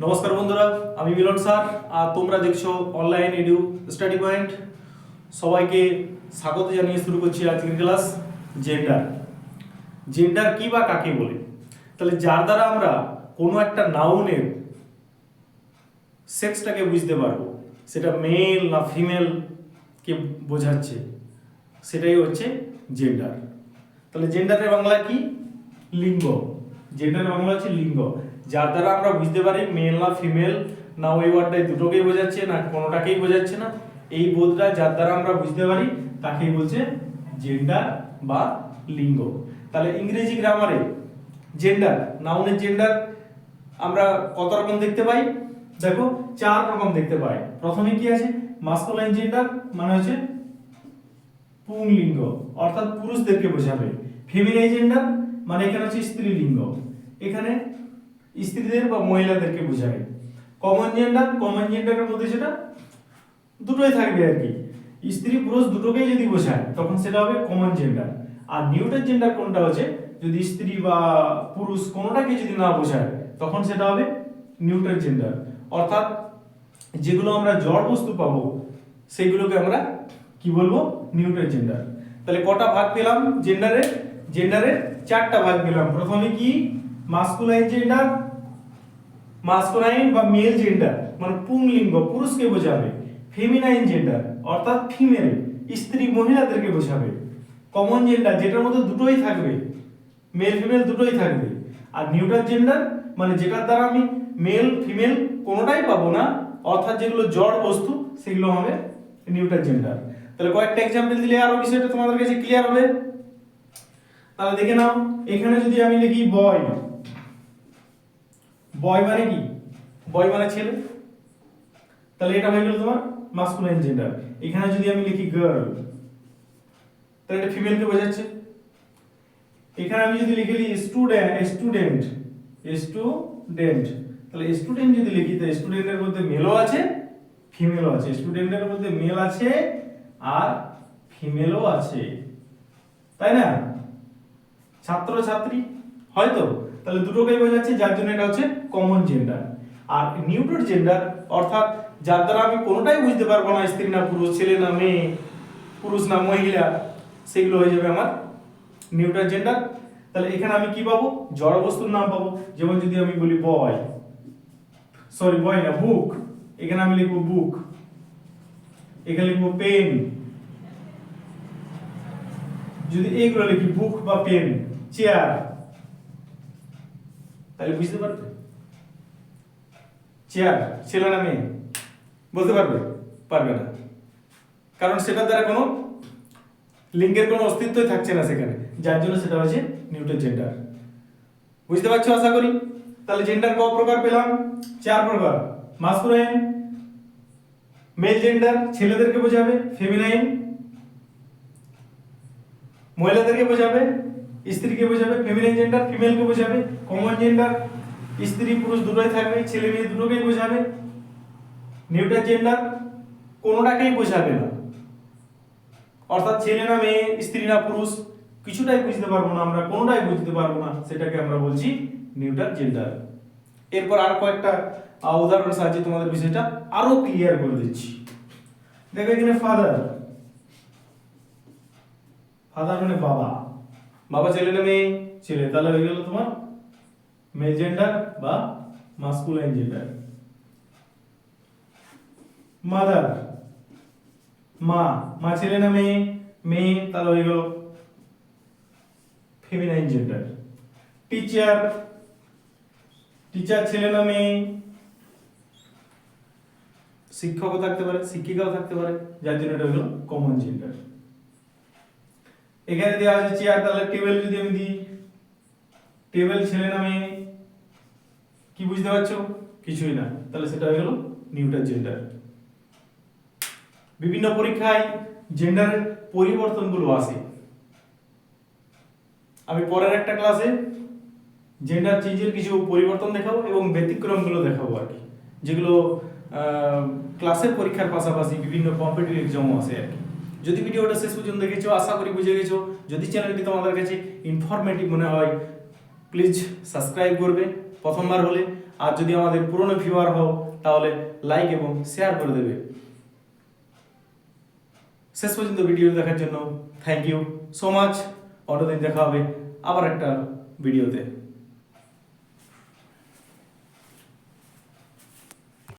নমস্কার বন্ধুরা, আমি মিলন স্যার, আর তোমরা দেখছ অনলাইন এডু স্টাডি পয়েন্ট সবাইকে স্বাগত জানিয়ে শুরু করছি আজকের ক্লাস জেন্ডার জেন্ডার কি বা কাকে বলে? তাহলে যার দ্বারা আমরা কোনো একটা নাউনের সেক্সটাকে বুঝতে পারব, সেটা মেল না ফিমেল কে বোঝাচ্ছে, সেটাই হচ্ছে জেন্ডার তাহলে জেন্ডারের বাংলা কি? লিঙ্গ। জেন্ডারের বাংলা হচ্ছে লিঙ্গ। যার দ্বারা আমরা বুঝতে পারি মেল না ফিমেল না ওই ওয়ার্ডটাই দুটোকেই বোঝাচ্ছে, না কোনোটাকেই বোঝাচ্ছে না। এই বোধটা যার দ্বারা আমরা বুঝতে পারি, তাকেই বলছে জেন্ডার বা লিঙ্গ। তাহলে ইংরেজি গ্রামারে জেন্ডার নাউনের জেন্ডার আমরা কত রকম দেখতে পাই? দেখো, চার রকম দেখতে পাই। প্রথমে কি আছে? মাস্কুলাইন জেন্ডার মানে হচ্ছে পুংলিঙ্গ, অর্থাৎ পুরুষদেরকে বোঝাবে। ফেমিনাইন জেন্ডার মানে এখানে হচ্ছে স্ত্রীলিঙ্গ। এখানে স্ত্রীদের বা মহিলাদেরকে বোঝায় কমন জেন্ডার কমন জেন্ডারের মধ্যে সেটা দুটোই থাকবে আর কি। স্ত্রী পুরুষ দুটোকেই যদি বোঝায়, তখন সেটা হবে কমন জেন্ডার আর নিউট্রাল জেন্ডার কোনটা হচ্ছে? যদি স্ত্রী বা পুরুষ কোনোটাকে যদি না বোঝায়, তখন সেটা হবে নিউট্রাল জেন্ডার অর্থাৎ যেগুলো আমরা জড় বস্তু পাবো, সেগুলোকে আমরা কি বলব? নিউট্রাল জেন্ডার তাহলে কটা ভাগ পেলাম? জেন্ডারের জেন্ডারের চারটা ভাগ পেলাম। প্রথমে কি? মাস্কুলাইন জেন্ডার মাস্কুলাইন বা মেল জেন্ডার মানে পুংলিঙ্গ, পুরুষকে বোঝাবে। ফেমিনাইন জেন্ডার অর্থাৎ ফিমেল স্ত্রী মহিলাদেরকে বোঝাবে। কমন জেন্ডার যেটার মধ্যে দুটোই থাকবে। মেল ফিমেল দুটোই থাকবে। আর নিউট্রাল জেন্ডার মানে যেটার দ্বারা আমি মেল ফিমেল কোনোটাই পাবো না, অর্থাৎ যেগুলো জড় বস্তু, সেগুলো হবে নিউট্রাল জেন্ডার তাহলে কয়েকটা এক্সাম্পল দিলে আরও বিষয়টা তোমাদের কাছে ক্লিয়ার হবে। তাহলে দেখে নাও, এখানে যদি আমি লিখি বয় বয় মানে কি? বয় মানে ছেলে। তাহলে এটা হয়ে গেল তোমার মাস্কুলাইন জেন্ডার এখানে যদি আমি লিখি গার্ল তাহলে এটা ফিমেলকে বোঝাচ্ছে। এখানে আমি যদি লিখে লিখি স্টুডেন্ট স্টুডেন্ট স্টুডেন্ট তাহলে স্টুডেন্ট যদি লিখি তো স্টুডেন্টের মধ্যে মেলও আছে ফিমেলও আছে। স্টুডেন্টের মধ্যে মেল আছে আর ফিমেলও আছে। তাই না? ছাত্র ছাত্রী হয়তো? তাহলে দুটোকেই বোঝাচ্ছে যার জন্য এটা হচ্ছে কমন জেন্ডার আর নিউট্রাল জেন্ডার অর্থাৎ যার দ্বারা আমি কোনোটাই বুঝতে পারব না, স্ত্রী না পুরুষ, ছেলে না মেয়ে, পুরুষ না মহিলা, সেগুলো হয়ে যাবে আমার নিউট্রাল জেন্ডার তাহলে এখানে আমি কি পাবো? জড় বস্তুর নাম পাবো। যেমন যদি আমি বলি বয় সরি বয় না বুক এখানে আমি লিখব বুক এখানে লিখব পেন যদি এইগুলো লিখি বুক বা পেন চেয়ার তাহলে বুঝতে পারবে? চেয়ার ছেলে না মেয়ে? বলতে পারবে? পারবে না। কারণ সেটার দ্বারা কোনো লিঙ্গের কোনো অস্তিত্বই থাকছে না সেখানে। যার জন্য সেটা হচ্ছে নিউটন জেন্ডার বুঝতে পারছ আশা করি? তাহলে জেন্ডার ক প্রকার পেলাম? চার প্রকার। মাস্কুলাইন মেল জেন্ডার ছেলেদেরকে বোঝাবে ফেমিনাইন মহিলাদেরকে বোঝাবে স্ত্রীকে বোঝাবে ফেমিনাইন জেন্ডার ফিমেলকে বোঝাবে কমন জেন্ডার স্ত্রী, পুরুষ দুটোই থাকবে, ছেলে মেয়ে দুটোকেই বোঝাবে নিউট্রাল জেন্ডার কোনোটাকেই বোঝাবে না। অর্থাৎ ছেলে না মেয়ে, স্ত্রী না পুরুষ, কিছুটাই বুঝতে পারব না আমরা, কোনোটাই বুঝতে পারব না, সেটাকে আমরা বলছি নিউট্রাল জেন্ডার এরপর আর কয়েকটা উদাহরণ সাহায্যে তোমাদের বিষয়টা আরও ক্লিয়ার করে দিচ্ছি। দেখো এখানে ফাদার ফাদার মানে বাবা। বাবা, ছেলে না মেয়ে? ছেলে। তাহলে হয়ে গেল তোমার মেল জেন্ডার বা মাস্কুলাইন জেন্ডার মাদার মা মা, ছেলে না মেয়ে? মেয়ে, তাহলে হয়ে গেল ফেমিনাইন জেন্ডার টিচার টিচার ছেলে না মেয়ে? শিক্ষকও থাকতে পারে, শিক্ষিকাও থাকতে পারে, যার জন্য এটা হলো কমন জেন্ডার এখানে দেওয়া আছে চেয়ার তাহলে টেবিল যদি আমি দিই টেবিল ছেলে না মেয়ে কি বুঝতে পারছ? কিছুই না। তাহলে সেটা হয়ে গেল নিউট্রাল জেন্ডার বিভিন্ন পরীক্ষায় জেন্ডারের পরিবর্তনগুলো আসে আমি পরের একটা ক্লাসে জেন্ডার চেঞ্জের কিছু পরিবর্তন দেখাবো এবং ব্যতিক্রমগুলো দেখাবো আর কি। যেগুলো ক্লাসের পরীক্ষার পাশাপাশি বিভিন্ন কম্পিটিটিভ এক্সামও আসে আর কি। যদি ভিডিওটা শেষ পর্যন্ত দেখেছ, আশা করি বুঝে গেছো। যদি চ্যানেলটি তোমাদের কাছে ইনফরমেটিভ মনে হয় প্লিজ সাবস্ক্রাইব করবে, প্রথমবার হলে। আর যদি আমাদের পুরনো ভিউয়ার হও, তাহলে লাইক এবং শেয়ার করে দেবে। শেষ পর্যন্ত ভিডিও দেখার জন্য থ্যাংক ইউ সো মাচ অন্যদিন দেখা হবে আবার একটা ভিডিওতে